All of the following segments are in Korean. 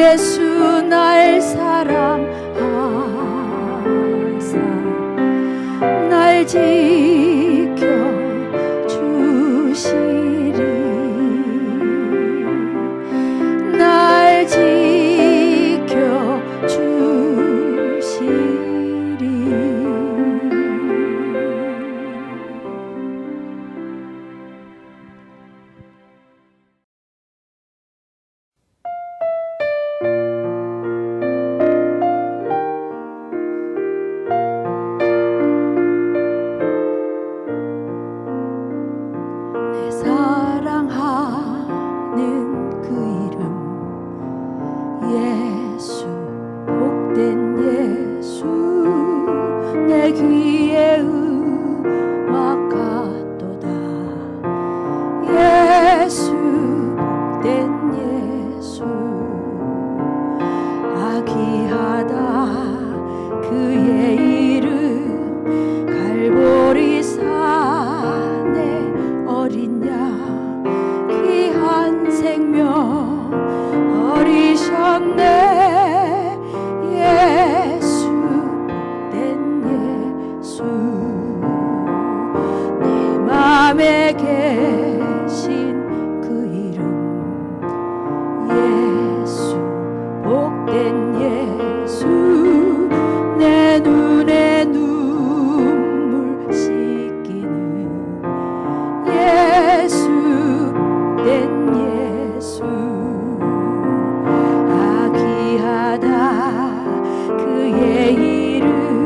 예수 날 사랑하사 날 지. 생명 어리셨네. る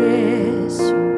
agradeço.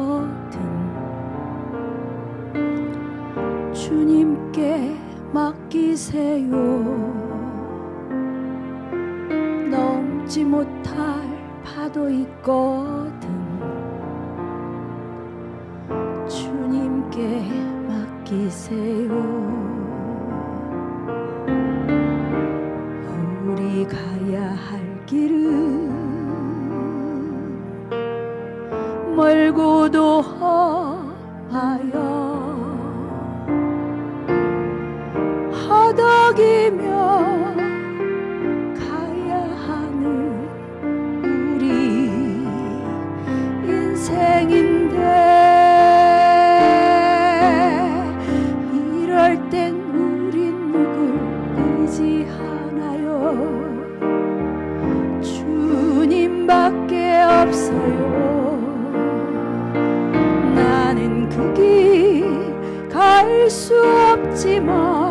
있거든 주님께 맡기세요. 넘지 못할 파도 있거든. 주님께 맡기세요. 우리 가야 할 길은 허덕이며 가야 하는 우리 인생인데 이럴 땐 우린 누굴 의지하나요? 주님밖에 없어요. 나는 그 길 갈 수 없지만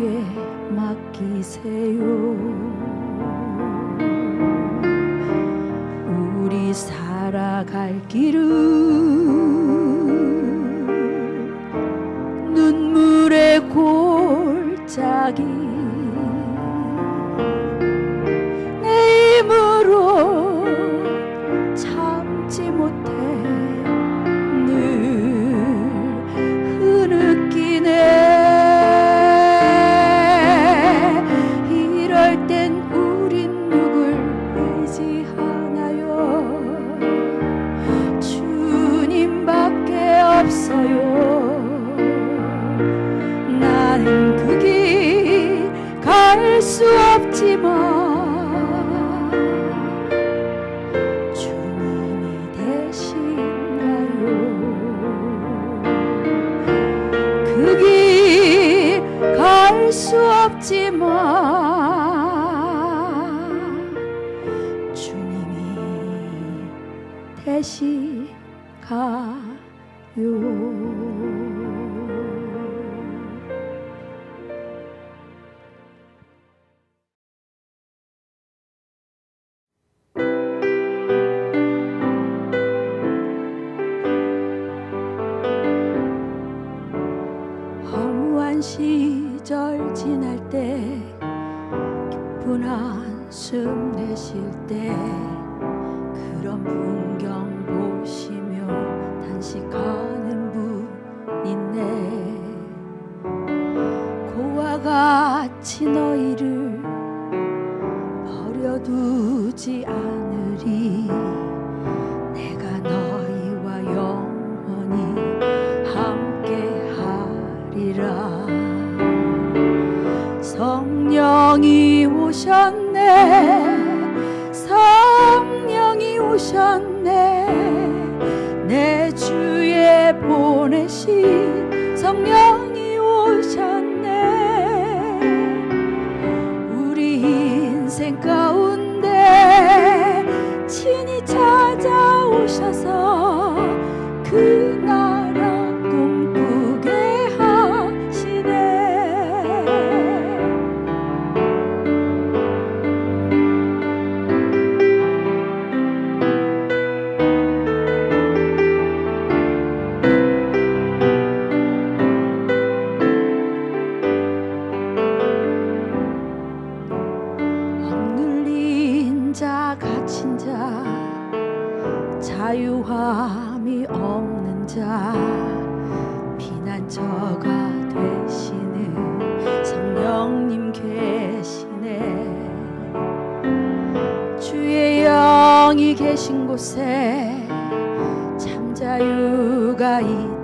주님께 맡기세요. 우리 살아갈 길은 눈물의 골짜기 두지 않으리. 내가 너희와 영원히 함께 하리라. 성령이 오셨네. 성령이 오셨네. 내 주에 보내신 성령 계신 곳에 참 자유가 있다.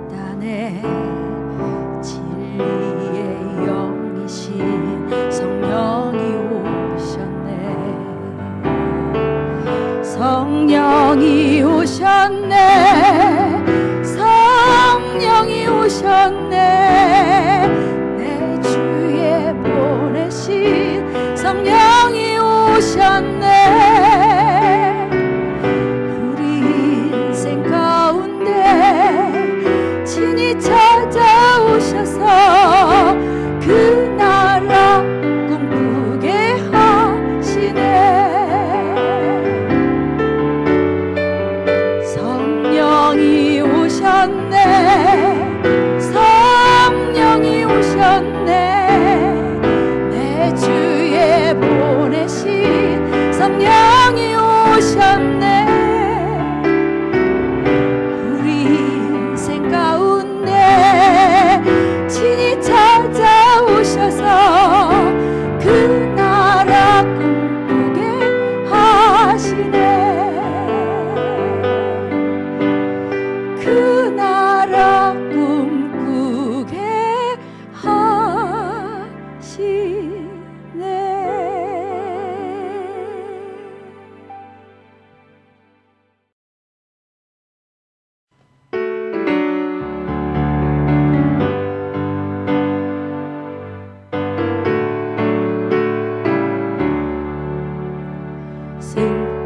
too.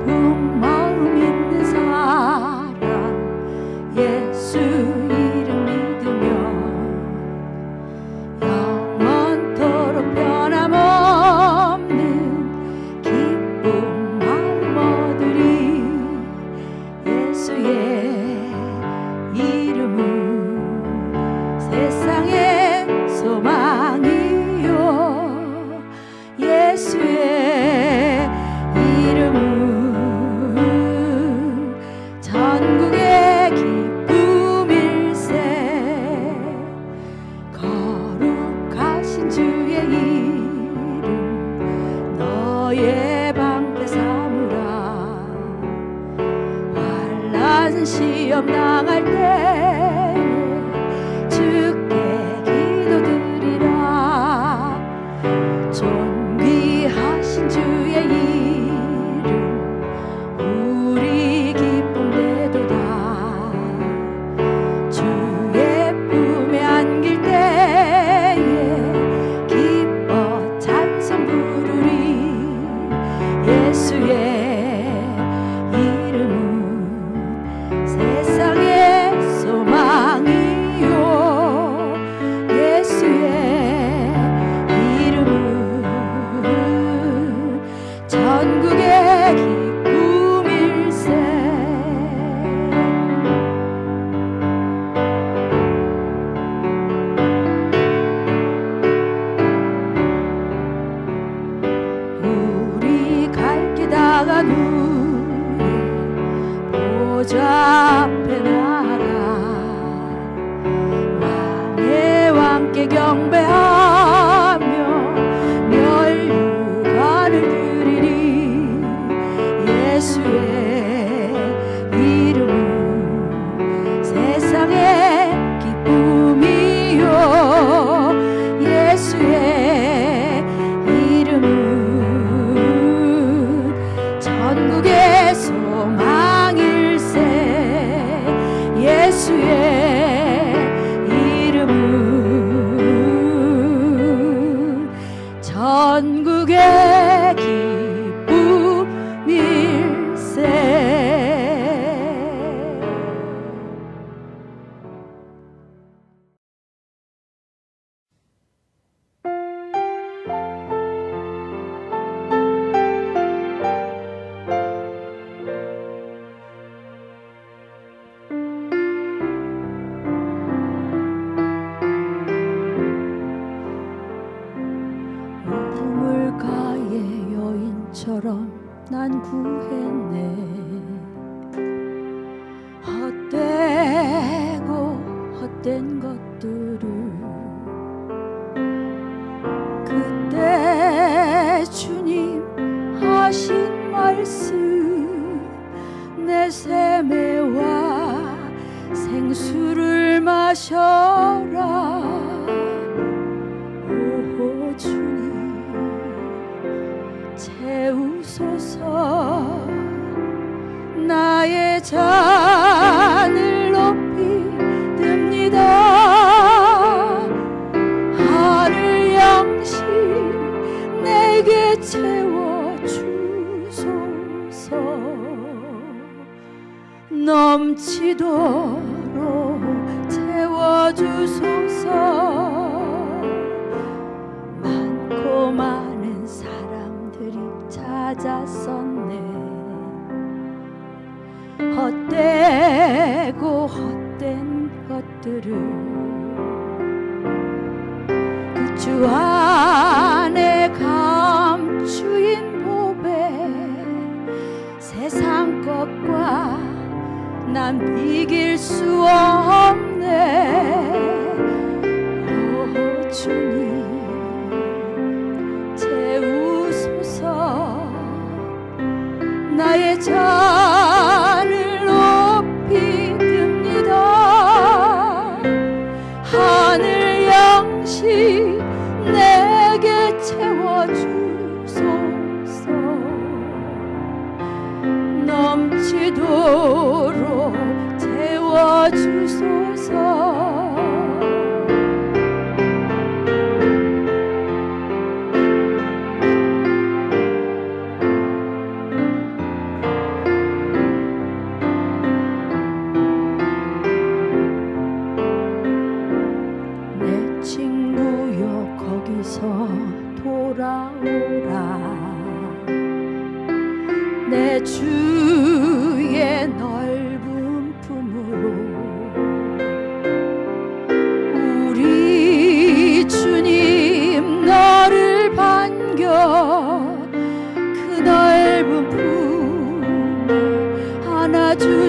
바람처럼 난 구했네. 헛되고 헛된 것들을 그때 주님 하신 말씀 내 세매와 생수를 마셔라. 채우 난 비길 수 없네. 오 주님 채우소서. 나의 잔을 높이 듭니다. 하늘 양식 내게 채워주소서. 넘치도록 주소서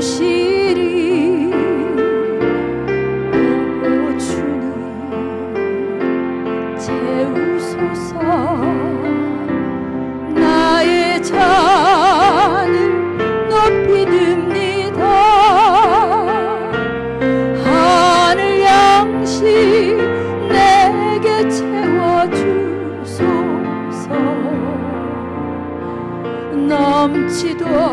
주시리. 오 주님 채우소서. 나의 잔을 높이 듭니다. 하늘 양식 내게 채워주소서. 넘치도록